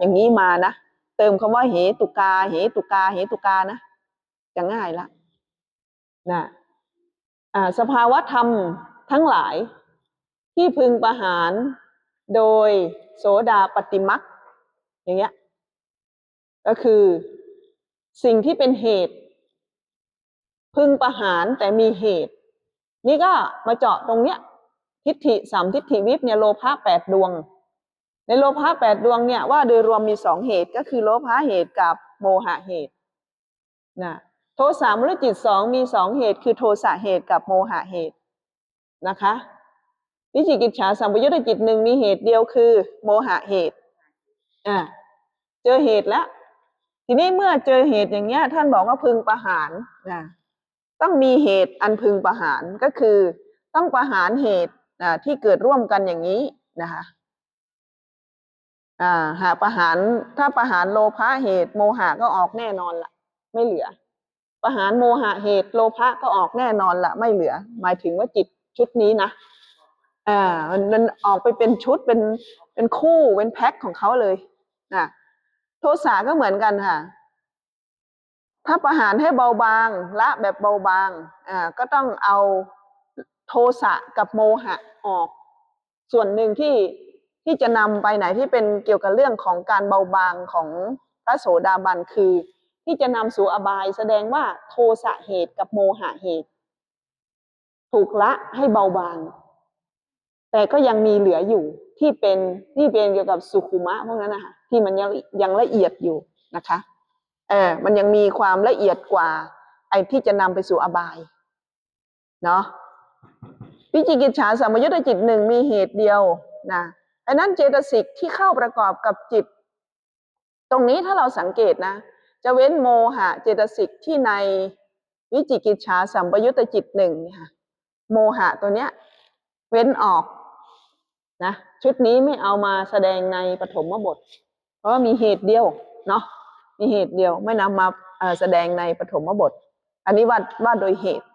อย่างนี้มานะเติมคำว่าเหตุกา เหตุกา เหตุกานะจะง่ายละนะอ่าสภาวะธรรมทั้งหลายที่พึงประหารโดยโสดาปฏิมักอย่างเงี้ยก็คือสิ่งที่เป็นเหตุ พึงประหารแต่มีเหตุ นี่ก็มาเจาะตรงเนี้ยทิฏฐิสามทิฏฐิวิปเนี่ยโลภะแปดดวง ในโลภะแปดดวงเนี่ยว่าโดยรวมมีสองเหตุก็คือโลภะเหตุกับโมหะเหตุนะโทสะมุลจิตสองมีสองเหตุ คือโทสะเหตุกับโมหะเหตุนะคะวิจิกิจฉาสัมปยุตตจิตหนึ่งมีเหตุเดียวคือ โมหะเหตุอ่าเจอเหตุแล้วทีนี้เมื่อเจอเหตุอย่างเงี้ย ท่านบอกว่าพึงประหารนะต้องมีเหตุอันพึงประหารก็คือ ต้องประหารเหตุอ่าที่เกิดร่วมกันอย่างนี้นะคะ อ่าหากประหารถ้าประหารโลภะเหตุโมหะก็ออกแน่นอนละไม่เหลือ ประหารโมหะเหตุโลภะก็ออกแน่นอนละไม่เหลือ หมายถึงว่าจิตชุดนี้นะอ่ามันมันออกไปเป็นชุดเป็นเป็นคู่เป็นแพ็คของเขาเลยนะโทสะก็เหมือนกันค่ะ ถ้าประหารให้เบาบางละแบบเบาบางอ่าก็ต้องเอาโทสะกับโมหะออก ส่วนหนึ่งที่ ที่จะนำไปไหนที่เป็นเกี่ยวกับเรื่องของการเบาบางของพระโสดาบันคือ ที่จะนำสู่อบายแสดงว่าโทสะเหตุกับโมหะเหตุ ถูกละให้เบาบาง แต่ก็ยังมีเหลืออยู่ที่เป็นที่เป็นเกี่ยวกับสุขุมะพวกนั้นนะคะที่มันยังยังละเอียดอยู่นะคะเออมันยังมีความละเอียดกว่า ไอ้ที่จะนำไปสู่อบายเนาะวิจิกิจฉาสามยุทธจิตหนึ่งมีเหตุเดียวนะ อ้นั้นเจตสิกที่เข้าประกอบกับจิต ตรงนี้ถ้าเราสังเกตนะ จะเว้นโมหะเจตสิกที่ในวิจิกิจฉาสัมปยุตตจิตหนึ่งเนี่ยค่ะโมหะตัวเนี้ยเว้นออกนะชุดนี้ไม่เอามาแสดงในปฐมบท เพราะว่ามีเหตุเดียวเนาะมีเหตุเดียวไม่นำมาแสดงในปฐมบท อันนี้ว่าว่าโดยเหตุ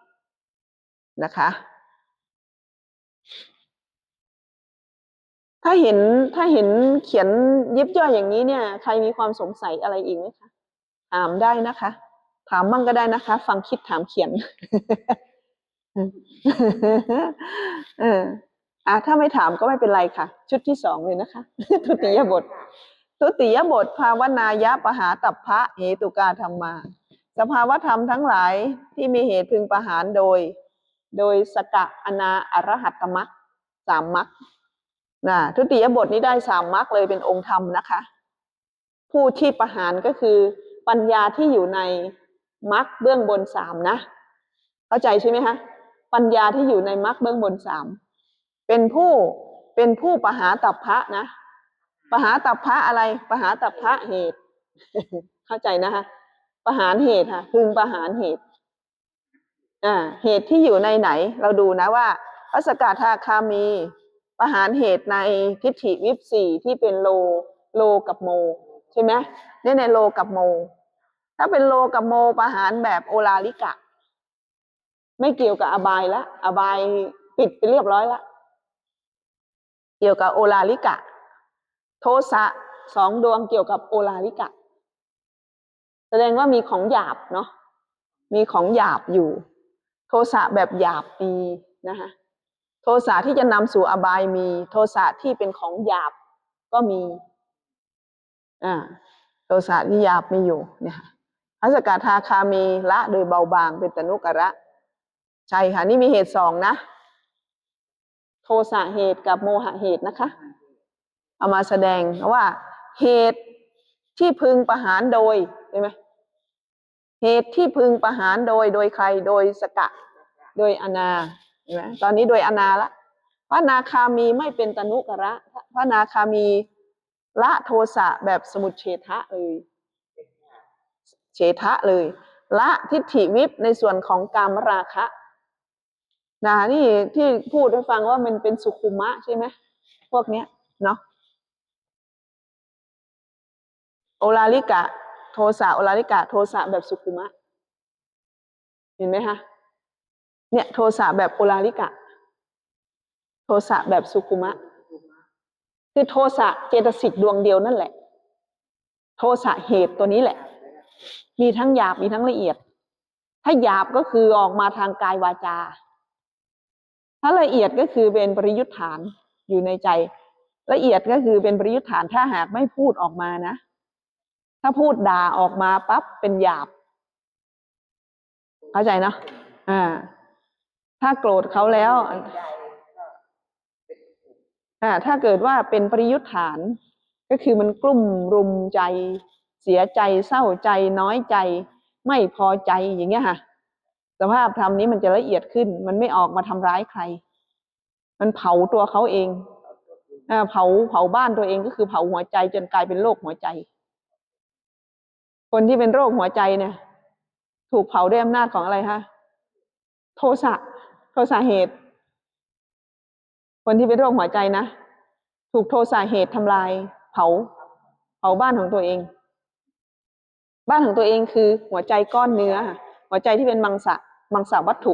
นะคะ ถ้าเห็นถ้าเห็นเขียนยิบย่อยอย่างนี้เนี่ย ใครมีความสงสัยอะไรอีกไหมคะถามได้นะคะ ถามมั่งก็ได้นะคะ ฟังคิดถามเขียนเอออะถ้าไม่ถามก็ไม่เป็นไรค่ะ ชุดที่สองเลยนะคะ ทุติยบท ทุติยบท ภาวนายะปหาตัพพะเหตุกาธรรมา สภาวธรรมทั้งหลายที่มีเหตุพึงประหารโดย โดยสกะอนาอรหัตมัคสามมัค นะทุติยบทนี้ได้สามมัคเลยเป็นองค์ธรรมนะคะ ผู้ที่ประหารก็คือปัญญาที่อยู่ในมัคเบื้องบนสามนะ เข้าใจใช่ไหมคะปัญญาที่อยู่ในมรรคเบื้องบนสามเป็นผู้เป็นผู้ประหาตับพพะนะประหาตับพพะอะไรประหาตับพพะเหตุ เข้าใจนะคะประหารเหตุค่ะพึงประหารเหตุอ่าเหตุที่อยู่ในไหน เราดูนะว่าพระสกทาคามี ประหารเหตุในทิฏฐิวิปสี่ที่เป็นโลโลกับโม ใช่ไหมเนี่ยในโลกับโม ถ้าเป็นโลกับโมประหารแบบโอลาลิกะ ไม่เกี่ยวกับอบายละอบายปิดไปเรียบร้อยละเกี่ยวกับโอลาลิกะ โทสะสองดวงเกี่ยวกับโอลาลิกะ แสดงว่ามีของหยาบเนาะมีของหยาบอยู่ โทสะแบบหยาบมีนะคะ โทสะที่จะนำสู่อบายมี โทสะที่เป็นของหยาบก็มีอ่าโทสะที่หยาบมีอยู่เนี่ยค่ะอัสกาทาคามีละโดยเบาบางเป็นตนุกระใช่ค่ะ นี่มีเหตุสองนะ โทสะเหตุกับโมหะเหตุนะคะ เอามาแสดงว่า เหตุที่พึงประหารโดยใช่ไหมเหตุที่พึงประหารโดยโดยใครโดยสกะ โดยอนา เห็นไหมตอนนี้โดยอนาละ พระนาคามีไม่เป็นตนุกระ พระนาคามีละโทสะแบบสมุทเฉทะเลยเฉทะเลย ละทิฏฐิวิปในส่วนของกามราคะนะนี่ที่พูดให้ฟังว่ามันเป็นสุขุมะใช่ไหมพวกเนี้ยเนาะโอลาลิกะ โทสะโอลาลิกะ โทสะแบบสุขุมะ เห็นไหมคะ เนี่ยโทสะแบบโอลาลิกะ โทสะแบบสุขุมะ คือโทสะเจตสิกดวงเดียวนั่นแหละ โทสะเหตุตัวนี้แหละ มีทั้งหยาบมีทั้งละเอียด ถ้าหยาบก็คือออกมาทางกายวาจา ถ้าละเอียดก็คือเป็นปริยุทธฐานอยู่ในใจ ละเอียดก็คือเป็นปริยุทธฐานถ้าหากไม่พูดออกมานะ ถ้าพูดด่าออกมาปั๊บเป็นหยาบ เข้าใจเนาะอ่า ถ้าโกรธเขาแล้วอ่าถ้าเกิดว่าเป็นปริยุทธฐาน ก็คือมันกลุ่มรุมใจ เสียใจเศร้าใจน้อยใจ ไม่พอใจอย่างเงี้ยค่ะสภาพธรรมนี้มันจะละเอียดขึ้น มันไม่ออกมาทำร้ายใคร มันเผาตัวเขาเองเผาเผาบ้านตัวเองก็คือเผาหัวใจจนกลายเป็นโรคหัวใจ คนที่เป็นโรคหัวใจเนี่ย ถูกเผาด้วยอำนาจของอะไรคะโทสะ ทสะเหตุ คนที่เป็นโรคหัวใจนะ ถูกโทสะเหตุทำลายเผา เผาบ้านของตัวเอง บ้านของตัวเองคือ หัวใจก้อนเนื้อ หัวใจที่เป็นมังสะมังสะวัตถุ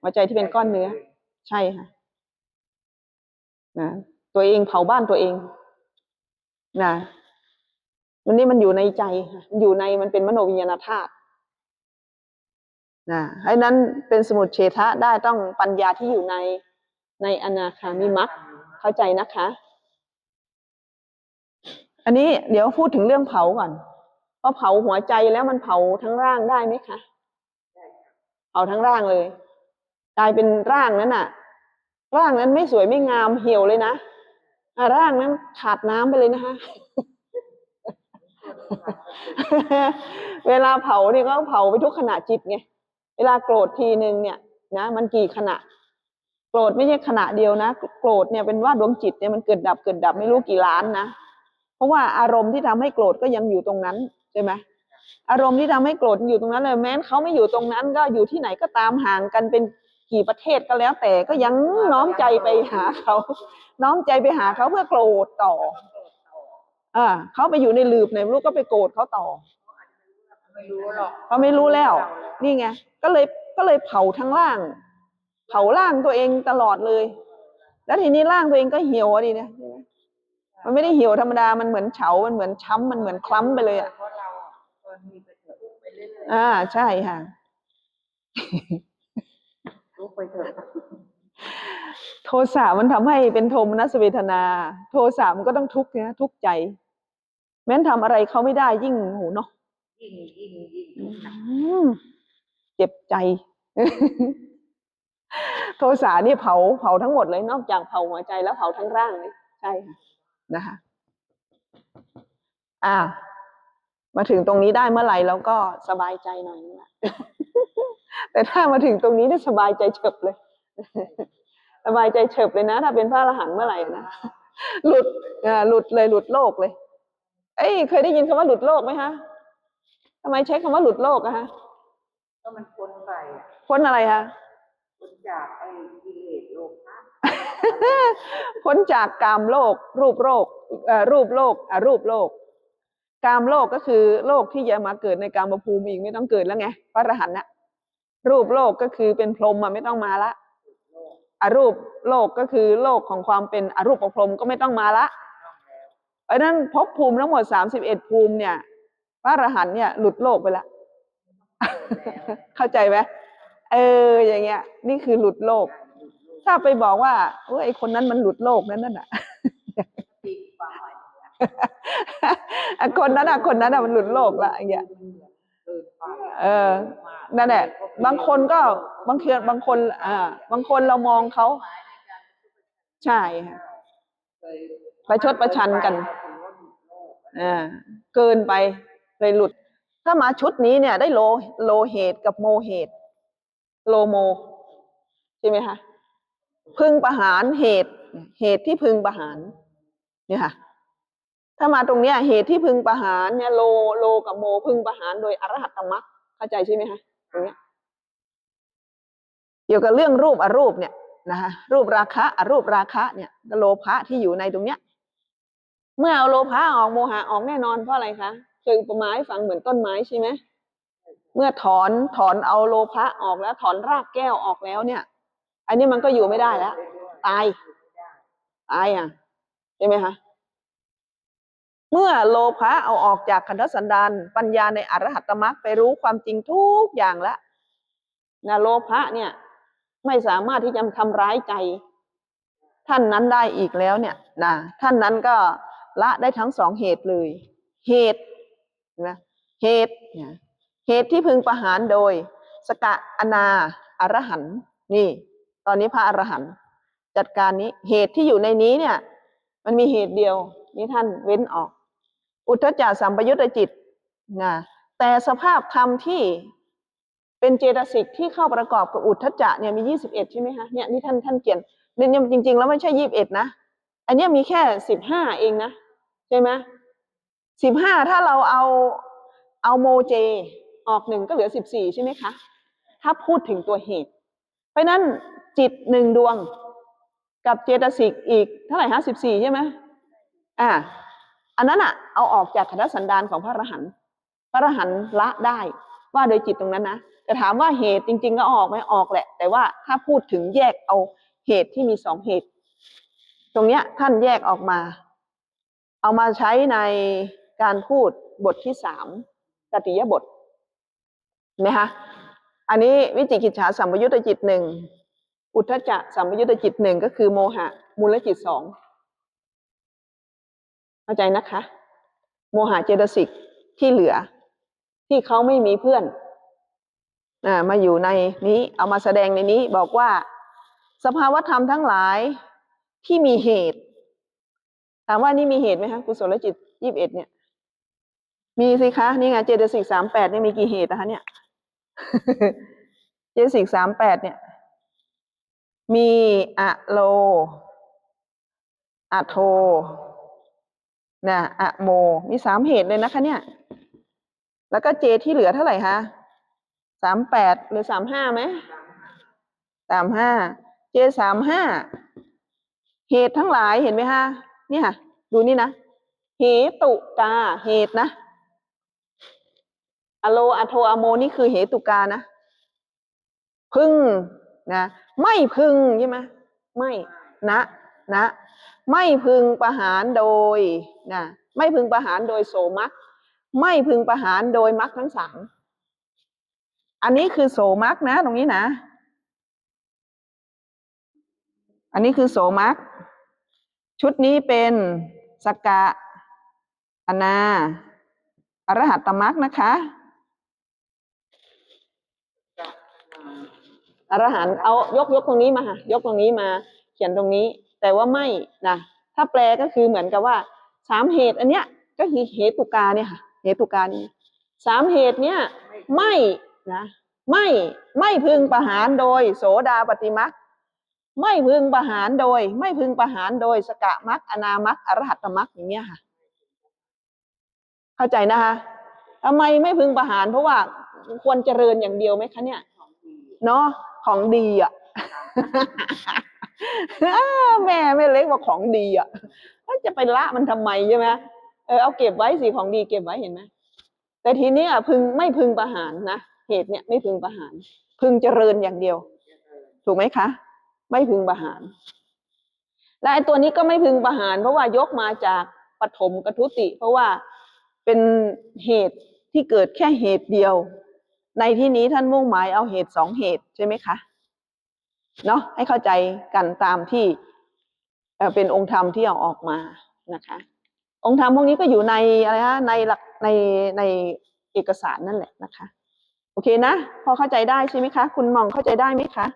หัวใจที่เป็นก้อนเนื้อ ใช่ค่ะนะตัวเองเผาบ้านตัวเองนะวันนี้มันอยู่ในใจค่ะอยู่ในมันเป็นมโนวิญญาณธาตุ นะให้นั้นเป็นสมุดเฉทะได้ต้องปัญญาที่อยู่ในในอนาคามิมักเข้าใจนะคะ อันนี้เดี๋ยวพูดถึงเรื่องเผาก่อนเพราะเผาหัวใจแล้วมันเผาทั้งร่างได้ไหมคะเผาทั้งร่างเลยกลายเป็นร่างนั้นน่ะ ร่างนั้นไม่สวยไม่งามเหี่ยวเลยนะอะร่างนั้นขาดน้ำไปเลยนะคะเวลาเผาเนี่ยก็เผาไปทุกขณะจิตไง เวลาโกรธทีหนึ่งเนี่ยนะมันกี่ขณะ โกรธไม่ใช่ขณะเดียวนะ โกรธเนี่ยเป็นว่าดวงจิตเนี่ยมันเกิดดับเกิดดับไม่รู้กี่ล้านนะเพราะว่าอารมณ์ที่ทำให้โกรธก็ยังอยู่ตรงนั้นใช่ไหมอารมณ์ที่ทำให้โกรธอยู่ตรงนั้นเลยแม้นเขาไม่อยู่ตรงนั้น ก็อยู่ที่ไหนก็ตามห่างกันเป็นกี่ประเทศก็แล้ว แต่ก็ยังน้อมใจไปหาเขา น้อมใจไปหาเขาเพื่อโกรธต่ออ่าเขาไปอยู่ในลืบในลูกก็ไปโกรธเขาต่อ ไม่รู้หรอกเขาไม่รู้แล้ว นี่ไงก็เลยก็เลยเผาทั้งร่าง เผาร่างตัวเองตลอดเลย แล้วทีนี้ร่างตัวเองก็เหี่ยวอะดิเนี่ยมันไม่ได้เหี่ยวธรรมดามันเหมือนเฉา มันเหมือนช้ำมันเหมือนคล้ำไปเลยอะเพราะเราอะคนมีไปเถอะลุกไปเรื่อยอ่าใช่ค่ะๆลุกไปเถอะโทสะมันทำให้เป็นโทมนัสเวทนา โทสะมันก็ต้องทุกข์นะทุกข์ใจ แม้นทำอะไรเขาไม่ได้ยิ่งโหเนาะ ยิ่งยิ่งยิ่งทุกข์หนักอืมเจ็บใจโทสะนี่เผาเผาทั้งหมดเลยนอกจากเผาหัวใจแล้วเผาทั้งร่างเลยใช่ค่ะนะคะ อ่า มาถึงตรงนี้ได้เมื่อไหร่เราก็สบายใจหน่อยนึงละแต่ถ้ามาถึงตรงนี้เนี่ยสบายใจเฉบเลย สบายใจเฉบเลยนะ ถ้าเป็นพระอรหันต์เมื่อไหร่นะหลุดอ่าหลุดเลยหลุดโลกเลย เอ้ยเคยได้ยินคำว่าหลุดโลกไหมฮะทำไมใช้คำว่าหลุดโลกอะฮะก็มันพ้นไปอะพ้นอะไรคะพ้นจากไอ้กิเลสโลภะพ้นจากกามโลก รูปโลกเอ่อรูปโลกอะรูปโลก กามโลกก็คือโลกที่จะมาเกิดในกามภูมิอีกไม่ต้องเกิดแล้วไงพระอรหันต์นะรูปโลกก็คือเป็นพรหมอะไม่ต้องมาละอรูปโลกก็คือโลกของความเป็นอรูปพรหมก็ไม่ต้องมาละเพราะฉะนั้นภพภูมิทั้งหมดสามสิบเอ็ดภูมิเนี่ยพ ระอรหันต์เนี่ยหลุดโลกไปละเข้าใจไหมเออ อย่างเงี้ย นี่คือหลุดโลก ถ้าไปบอกว่าเออไอคนนั้นมันหลุดโลกนั่นน่ะปีกปลายไอคนนั้นอะ คนนั้นอะมันหลุดโลกละอย่างเงี้ยเกินไปเออ นั่นแหละ บางคนก็บางทีบางคน อ่า บางคนเรามองเขา ใช่ค่ะประชดประชันกัน อ่า เกินไป เลยหลุด ถ้ามาชุดนี้เนี่ย ได้โลโลเหตุกับโมเหตุ โลโม ใช่ไหมคะพึงประหารเหตุ เหตุที่พึงประหาร เนี่ยค่ะ ถ้ามาตรงเนี้ย เหตุที่พึงประหารเนี่ยโลโลกับโมพึงประหารโดยอรหัตตมรรคเข้าใจใช่ไหมคะตรงเนี้ยเกี่ยวกับเรื่องรูปอรูปเนี่ยนะคะรูปราคะอรูปราคะเนี่ยโลภะที่อยู่ในตรงเนี้ย เมื่อเอาโลภะออกโมหะออกแน่นอนเพราะอะไรคะ เคยอุปมาให้ฟังเหมือนต้นไม้ใช่ไหมเมื่อถอนถอนเอาโลภะออกแล้ว ถอนรากแก้วออกแล้วเนี่ย อันนี้มันก็อยู่ไม่ได้แล้ว ตายตายอะใช่ไหมคะเมื่อโลภะเอาออกจากขันธสันดานปัญญาในอรหัตตมรรคไปรู้ความจริงทุกอย่างแล้วนะโลภะเนี่ย ไม่สามารถที่จะทำร้ายใจ ท่านนั้นได้อีกแล้วเนี่ยนะท่านนั้นก็ละได้ทั้งสองเหตุเลย เหตุ นะเหตุเหตุที่พึงประหารโดย สกะอนาอรหันต์นี่ ตอนนี้พระอรหันต์จัดการนี้เหตุที่อยู่ในนี้เนี่ย มันมีเหตุเดียว นี่ท่านเว้นออก อุทธจจาสัมปยุตจิตนะแต่สภาพธรรมที่เป็นเจตสิกที่เข้าประกอบกับอุทธจะเนี่ยมียี่สิบเอ็ดใช่ไหมคะเนี่ยนี่ท่านท่านเขียนเนี่ยจริง ๆ แล้วไม่ใช่ยี่สิบเอ็ดนะ อันเนี้ยมีแค่สิบห้าเองนะ ใช่ไหม สิบห้าถ้าเราเอาเอาโมเจ ออกหนึ่งก็เหลือสิบสี่ใช่ไหมคะ ถ้าพูดถึงตัวเหตุ เพราะนั้นจิตหนึ่งดวง กับเจตสิกอีกเท่าไหร่ฮะสิบสี่ใช่ไหมอ่าอันนั้นอะเอาออกจากขันธสันดานของพระอรหันต์พระอรหันต์ละได้ว่าโดยจิตตรงนั้นนะแต่ถามว่าเหตุจริง ๆ ก็ออกไหมออกแหละ แต่ว่าถ้าพูดถึงแยกเอาเหตุที่มีสองเหตุ ตรงเนี้ยท่านแยกออกมา เอามาใช้ใน การพูดบทที่สามตติยบทเห็นไหมคะอันนี้วิจิกิจฉาสัมยุตตจิตหนึ่งอุทธจะสัมยุตตจิตหนึ่งก็คือโมหะ มูลจิตสองเข้าใจนะคะ โมหะเจตสิกที่เหลือ ที่เขาไม่มีเพื่อนอมาอยู่ในนี้เอามาแสดงในนี้บอกว่า สภาวธรรมทั้งหลายที่มีเหตุ ถามว่านี่มีเหตุไหมคะกุศลจิตยี่สิบเอ็ดเนี่ย มีสิคะนี่ไงเจตสิกสามแปดนี่มีกี่เหตุนะคะ เนี่ย เจตสิกสามแปดเนี่ย มีอะโลอะโทนะอะโม มีสามเหตุเลยนะคะ เนี่ย แล้วก็เจที่เหลือเท่าไหร่คะสามแปดหรือสามห้าไหมสามห้าเจสามห้าเหตุทั้งหลายเห็นไหมคะเนี่ยดูนี่นะเหตุกาเหตุนะ อโลอะโทอะโมนี่คือเหตุกานะ พึงนะ ไม่พึงใช่ไหมไม่นะนะ ไม่พึงประหารโดยนะไม่พึงประหารโดยโสมักไม่พึงประหารโดยมักทั้งสามอันนี้คือโสมักนะ ตรงนี้นะ อันนี้คือโสมักชุดนี้เป็นสกะอนาอรหัตตมักนะคะ อรหันต์เอายกยกตรงนี้มาค่ะยกตรงนี้มา เขียนตรงนี้ แต่ว่าไม่นะถ้าแปลก็คือเหมือนกับว่าสามเหตุอันเนี้ยก็คือเหตุกาเนี่ยค่ะเหตุกานี่สามเหตุเนี่ยไม่นะไม่ไม่พึงประหารโดย โสดาปฏิมักไม่พึงประหารโดย ไม่พึงประหารโดยสกะมักอนามักอรหัตมักอย่างเงี้ยค่ะ เข้าใจนะคะทำไมไม่พึงประหารเพราะว่าควรเจริญอย่างเดียวไหมคะเนี่ยเนาะ ของดีอะแม่แม่เล็กว่าของดีอะแล้วจะไปละมันทำไมใช่ไหมเออเอาเก็บไว้สิของดีเก็บไว้เห็นไหมแต่ทีเนี้ยพึงไม่พึงประหารนะเหตุเนี่ยไม่พึงประหาร พึงเจริญอย่างเดียว ถูกไหมคะ ไม่พึงประหาร และไอ้ตัวนี้ก็ไม่พึงประหาร เพราะว่ายกมาจากปฐมกทุติ เพราะว่าเป็นเหตุที่เกิดแค่เหตุเดียว ในที่นี้ท่านมุ่งหมายเอาเหตุสองเหตุใช่ไหมคะเนาะให้เข้าใจกันตามที่เเป็นองค์ธรรมที่เอาออกมานะคะ องค์ธรรมพวกนี้ก็อยู่ในอะไรฮะในหลักในในเอกสารนั่นแหละนะคะ โอเคนะ พอเข้าใจได้ใช่ไหมคะ คุณมองเข้าใจได้ไหมคะ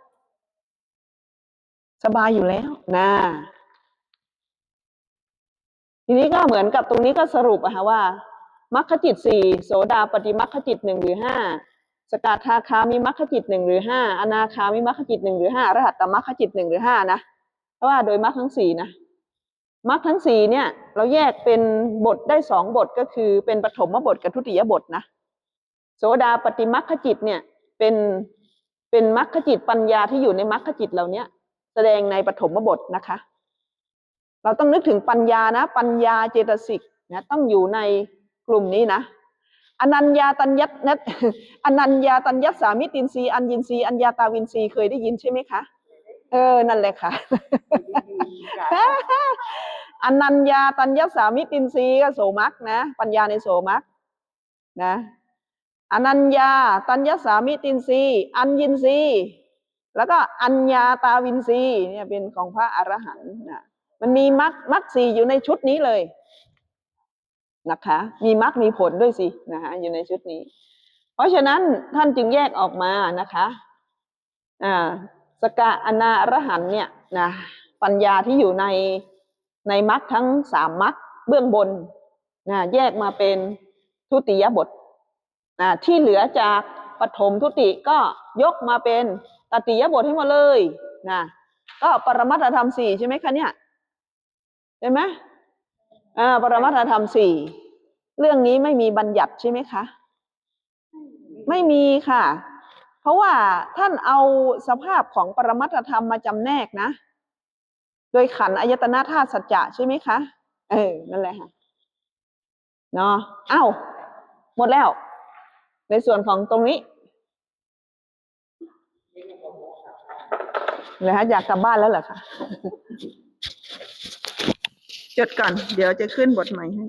สบายอยู่แล้วนะทีนี้ก็เหมือนกับตรงนี้ก็สรุปอะคะว่ามัคคจิตสี่โสดาปฏิมัคคจิตหนึ่งหรือห้า สกทาคามีมัคคจิตหนึ่งหรือห้าอนาคามีมัคคจิตหนึ่งหรือห้ารหัตตมัคคจิตหนึ่งหรือห้านะเพราะว่าโดยมัคทั้งสี่นะมัคทั้งสี่เนี่ย เราแยกเป็นบทได้สองบทก็คือเป็นปฐมบทกับทุติยบทนะโสดาปฏิมัคคจิตเนี่ยเป็นเป็นมัคคจิตปัญญาที่อยู่ในมัคคจิตเหล่าเนี้ยแสดงในปฐมบทนะคะ เราต้องนึกถึงปัญญานะ ปัญญาเจตสิกนะต้องอยู่ในกลุ่มนี้นะ อนัญญาตัญญัตนะอนัญญาตัญญัตสามิตินรีอัญญินรีอัญญาตาวินรีเคยได้ยินใช่ไหมคะ เออ นั่นแหละค่ะ อนัญญาตัญญสามิตินรีก็โสมักนะ ปัญญาในโสมักนะ อนัญญาตัญญสามิตินรีอัญญินรีแล้วก็อัญญาตาวินรีเนี่ยเป็นของพระอรหันต์นะ มันมีมรรคมรรคสี่อยู่ในชุดนี้เลย นะคะ มีมรรคมีผลด้วยสินะคะอยู่ในชุดนี้ เพราะฉะนั้นท่านจึงแยกออกมานะคะอ่าสกะอนาอรหันเนี่ยนะปัญญาที่อยู่ในในมรรคทั้งสามมรรคเบื้องบนนะแยกมาเป็นทุติยบทนะที่เหลือจากปฐมทุติก็ยกมาเป็นตติยบทให้หมดเลยนะก็ปรมัตธรรมสี่ใช่ไหมคะเนี่ยใช่ไหม อ่าปรมัตถธรรมสี่เรื่องนี้ไม่มีบัญญัติใช่ไหมคะ ไม่มีค่ะ เพราะว่าท่านเอาสภาพของปรมัตถธรรมมาจำแนกนะ โดยขันอายตนะธาตุสัจจะใช่ไหมคะ เออ นั่นแหละค่ะ เนาะเอ้าหมดแล้ว ในส่วนของตรงนี้เลยฮะอยากกลับบ้านแล้วเหรอคะ จดก่อน เดี๋ยวจะขึ้นบทใหม่ให้